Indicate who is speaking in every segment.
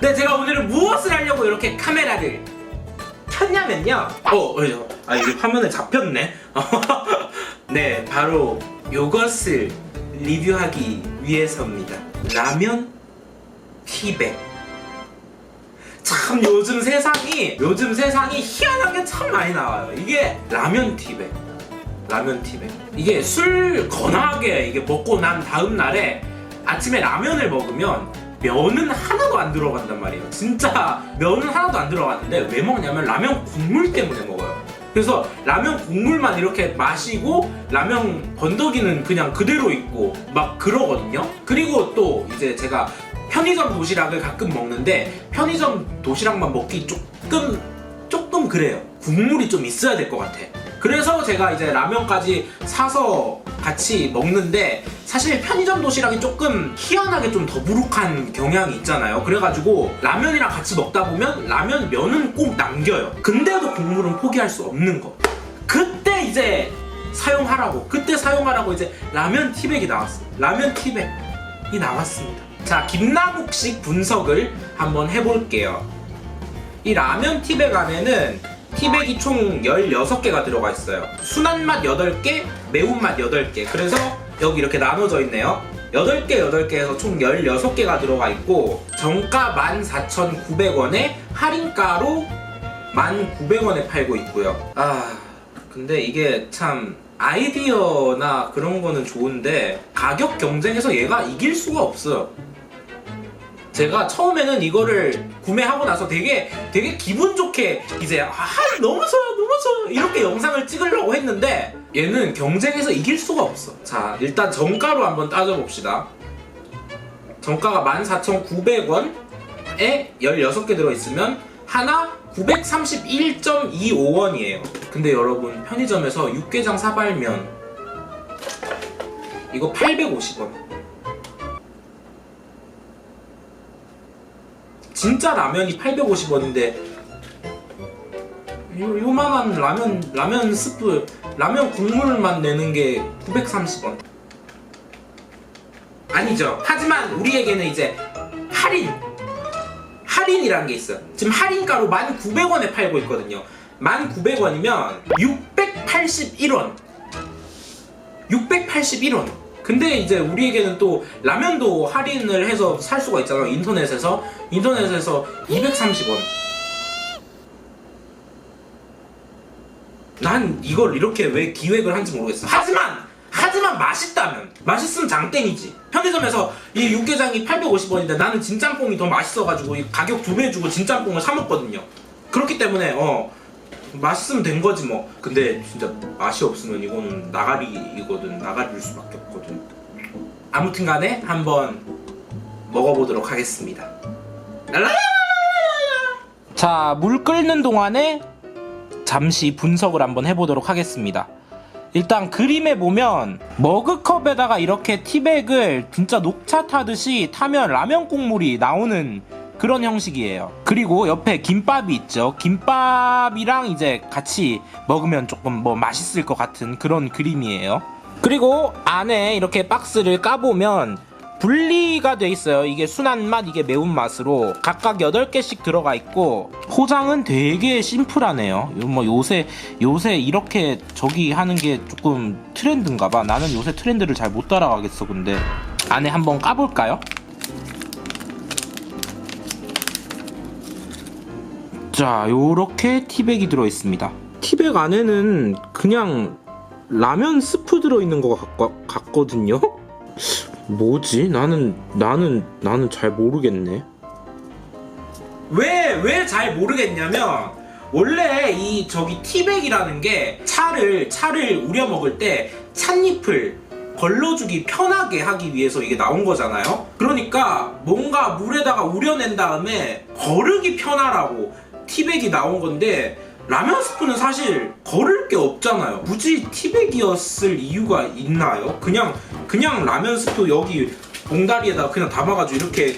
Speaker 1: 네, 제가 오늘은 무엇을 하려고 이렇게 카메라를 켰냐면요. 어, 어, 아 이게 화면에 잡혔네. 네, 바로 요것을 리뷰하기 위해서입니다. 라면 티백. 참 요즘 세상이 요즘 세상이 희한한 게 참 많이 나와요. 이게 라면 티백. 라면 티백. 이게 술 건하게 이게 먹고 난 다음 날에 아침에 라면을 먹으면 면은 하나도 안 들어간단 말이에요. 진짜 면은 하나도 안 들어갔는데 왜 먹냐면 라면 국물 때문에 먹어요. 그래서 라면 국물만 이렇게 마시고 라면 건더기는 그냥 그대로 있고 막 그러거든요. 그리고 또 이제 제가 편의점 도시락을 가끔 먹는데 편의점 도시락만 먹기 조금 조금 그래요. 국물이 좀 있어야 될 것 같아. 그래서 제가 이제 라면까지 사서 같이 먹는데 사실 편의점 도시락이 조금 희한하게 좀 더부룩한 경향이 있잖아요. 그래가지고 라면이랑 같이 먹다 보면 라면 면은 꼭 남겨요. 근데도 국물은 포기할 수 없는 거. 그때 이제 사용하라고 그때 사용하라고 이제 라면 티백이 나왔어요. 라면 티백이 나왔습니다. 자 김나국식 분석을 한번 해볼게요. 이 라면 티백 안에는 티백이 총 16개가 들어가 있어요. 순한 맛 8개, 매운맛 8개. 그래서 여기 이렇게 나눠져 있네요. 8개, 8개 해서 총 16개가 들어가 있고, 정가 14,900원에 할인가로 1,900원에 팔고 있고요. 아, 근데 이게 참 아이디어나 그런 거는 좋은데, 가격 경쟁에서 얘가 이길 수가 없어요. 제가 처음에는 이거를 구매하고 나서 되게 되게 기분 좋게 이제 아 너무 좋아 너무 좋아 이렇게 영상을 찍으려고 했는데 얘는 경쟁에서 이길 수가 없어. 자 일단 정가로 한번 따져봅시다. 정가가 14,900원에 16개 들어있으면 하나 931.25원이에요. 근데 여러분 편의점에서 육개장 사발면 이거 850원. 진짜 라면이 850원인데 요, 요만한 라면 라면 스프 라면 국물만 내는 게 930원. 아니죠. 하지만 우리에게는 이제 할인 할인이라는 게 있어요. 지금 할인가로 1,900원에 팔고 있거든요. 1,900원이면 681원. 681원. 근데 이제 우리에게는 또 라면도 할인을 해서 살 수가 있잖아요. 인터넷에서. 인터넷에서 230원 난 이걸 이렇게 왜 기획을 한지 모르겠어. 하지만 하지만 맛있다면 맛있으면 장땡이지. 편의점에서 이 육개장이 850원인데 나는 진짬뽕이 더 맛있어가지고 이 가격 두 배 주고 진짬뽕을 사 먹거든요. 그렇기 때문에 어 맛있으면 된 거지 뭐. 근데 진짜 맛이 없으면 이거는 나가리이거든. 나가리일 수밖에 없거든. 아무튼 간에 한번 먹어보도록 하겠습니다. 자물 끓는 동안에 잠시 분석을 한번 해보도록 하겠습니다 일단 그림에 보면 머그컵에다가 이렇게 티백을 진짜 녹차 타듯이 타면 라면 국물이 나오는 그런 형식이에요. 그리고 옆에 김밥이 있죠. 김밥이랑 이제 같이 먹으면 조금 뭐 맛있을 것 같은 그런 그림이에요. 그리고 안에 이렇게 박스를 까보면 분리가 돼 있어요. 이게 순한 맛, 이게 매운 맛으로 각각 8개씩 들어가 있고 포장은 되게 심플하네요. 요- 뭐 요새 요새 이렇게 저기 하는 게 조금 트렌드인가 봐. 나는 요새 트렌드를 잘 못 따라가겠어. 근데 안에 한번 까볼까요? 자, 요렇게 티백이 들어 있습니다. 티백 안에는 그냥 라면 스프 들어 있는 것 같, 같거든요. 뭐지? 나는 나는 나는 잘 모르겠네. 왜 왜 잘 모르겠냐면 원래 이 저기 티백이라는 게 차를 차를 우려 먹을 때 찻잎을 걸러주기 편하게 하기 위해서 이게 나온 거잖아요. 그러니까 뭔가 물에다가 우려낸 다음에 거르기 편하라고 티백이 나온 건데 라면 스프는 사실 거를 게 없잖아요. 굳이 티백이었을 이유가 있나요? 그냥 그냥 라면 스프 여기 봉다리에다 그냥 담아가지고 이렇게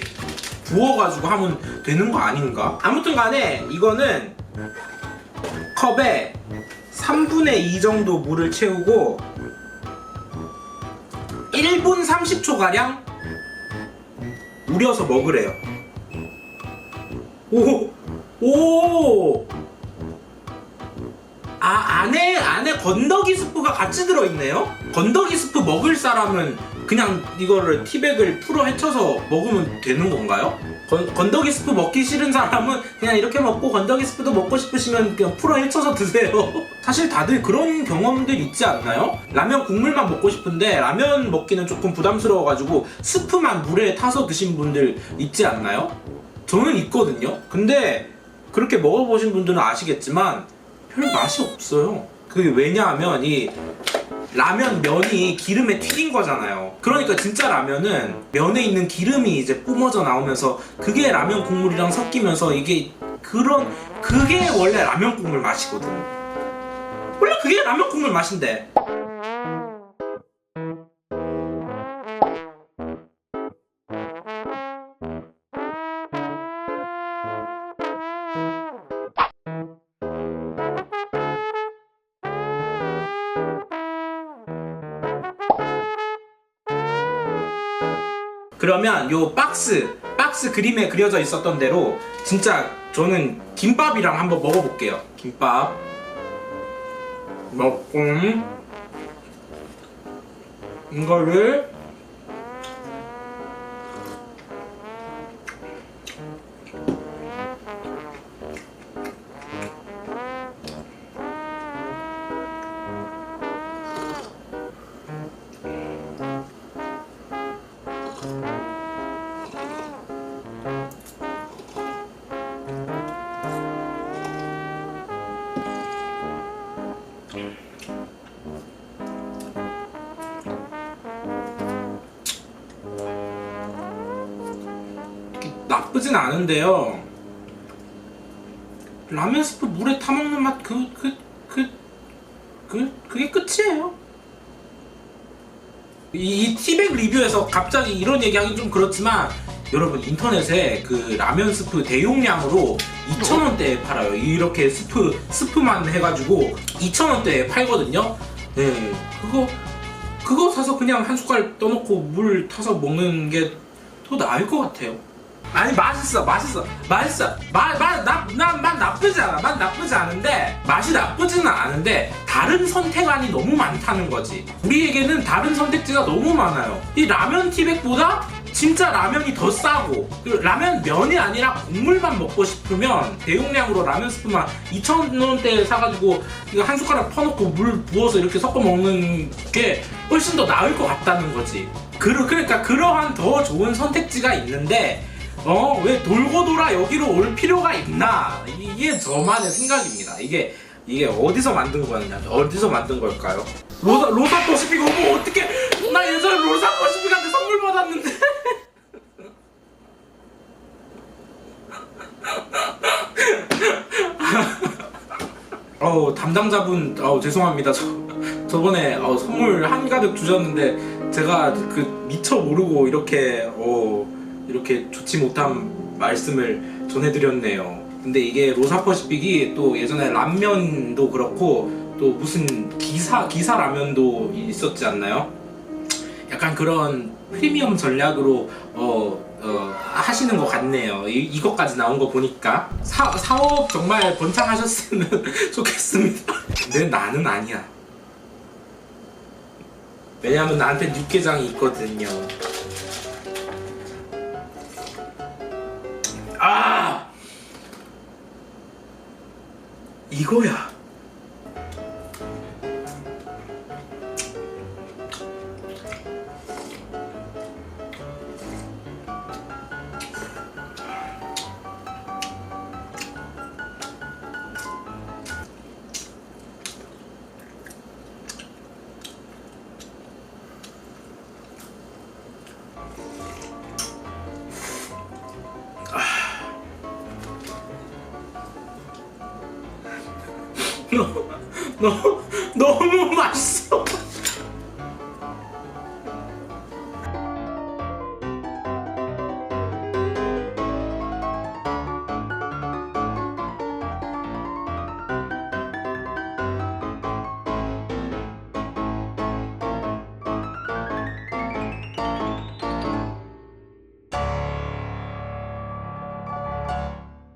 Speaker 1: 부어가지고 하면 되는 거 아닌가? 아무튼 간에 이거는 컵에 3분의 2 정도 물을 채우고 1분 30초 가량 우려서 먹으래요. 오, 오. 아 안에 안에 건더기 스프가 같이 들어있네요. 건더기 스프 먹을 사람은 그냥 이거를 티백을 풀어 헤쳐서 먹으면 되는 건가요? 건, 건더기 스프 먹기 싫은 사람은 그냥 이렇게 먹고 건더기 스프도 먹고 싶으시면 그냥 풀어 헤쳐서 드세요. 사실 다들 그런 경험들 있지 않나요? 라면 국물만 먹고 싶은데 라면 먹기는 조금 부담스러워가지고 스프만 물에 타서 드신 분들 있지 않나요? 저는 있거든요. 근데 그렇게 먹어보신 분들은 아시겠지만 별 맛이 없어요. 그게 왜냐하면 이 라면 면이 기름에 튀긴 거잖아요. 그러니까 진짜 라면은 면에 있는 기름이 이제 뿜어져 나오면서 그게 라면 국물이랑 섞이면서 이게 그런 그게 원래 라면 국물 맛이거든. 원래 그게 라면 국물 맛인데. 그러면 요 박스 박스 그림에 그려져 있었던 대로 진짜 저는 김밥이랑 한번 먹어볼게요. 김밥 먹고 이거를 나쁘진 않은데요. 라면 스프 물에 타먹는 맛 그 그 그 그 그, 게 끝이에요. 이, 이 티백 리뷰에서 갑자기 이런 얘기하기 좀 그렇지만 여러분 인터넷에 그 라면 스프 대용량으로 2,000원대에 팔아요. 이렇게 스프 스프만 해가지고 2,000원대에 팔거든요. 네, 그거 그거 사서 그냥 한 숟갈 떠놓고 물 타서 먹는 게 더 나을 것 같아요. 아니 맛있어 맛있어 맛있어. 맛맛나맛 나쁘지 않아 맛 나쁘지 않은데 맛이 나쁘지는 않은데 다른 선택안이 너무 많다는 거지. 우리에게는 다른 선택지가 너무 많아요. 이 라면 티백보다 진짜 라면이 더 싸고 그리고 라면 면이 아니라 국물만 먹고 싶으면 대용량으로 라면 스프만 2,000원대에 사가지고 이거 한 숟가락 퍼놓고 물 부어서 이렇게 섞어 먹는 게 훨씬 더 나을 것 같다는 거지. 그, 그러니까 그러한 더 좋은 선택지가 있는데 어, 왜 돌고 돌아 여기로 올 필요가 있나? 이게 저만의 생각입니다. 이게 이게 어디서 만든 거였냐? 어디서 만든 걸까요? 로사 로사 퍼시픽 어머 어떻게? 나 예전에 로사 퍼시픽한테 선물 받았는데. 어 담당자분 어 죄송합니다. 저 저번에 어, 선물 한가득 주셨는데 제가 그 미처 모르고 이렇게 어 이렇게 좋지 못한 말씀을 전해드렸네요. 근데 이게 로사퍼시픽이 또 예전에 라면도 그렇고 또 무슨 기사 기사 라면도 있었지 않나요? 약간 그런 프리미엄 전략으로 어, 어, 하시는 것 같네요. 이, 이것까지 나온 거 보니까 사, 사업 정말 번창하셨으면 좋겠습니다. 근데 나는 아니야. 왜냐하면 나한테 육개장이 있거든요. 아 이거야. 너무 맛있어.